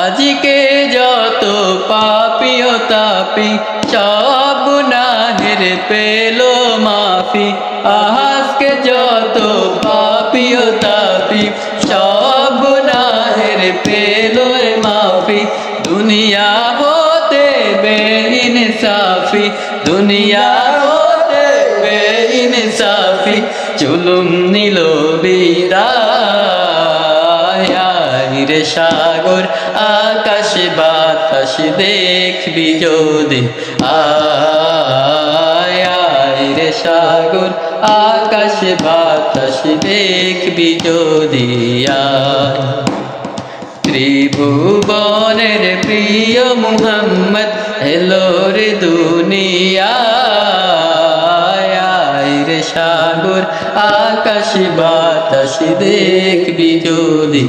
আজকে যত পাপিও তাপি, সব নাহের পেল মাফি। আজকে যত পাপিও তাপি, সব নাহের পেল মাফি। দুনিয়া হতে বেইনসাফি দুনিয়া হতে বেইনসাফি চুলুম নিল বিদায় রে সাগর, আকাশ বাতাস দেখবি যদি। আয় রে সাগর, আকাশ বাতাস দেখবি যদি। ত্রিভুবনের প্রিয় মুহাম্মদ, এলো রে দুনিয়া। রে সাগর, আকাশ বাতাস দেখবি যদি।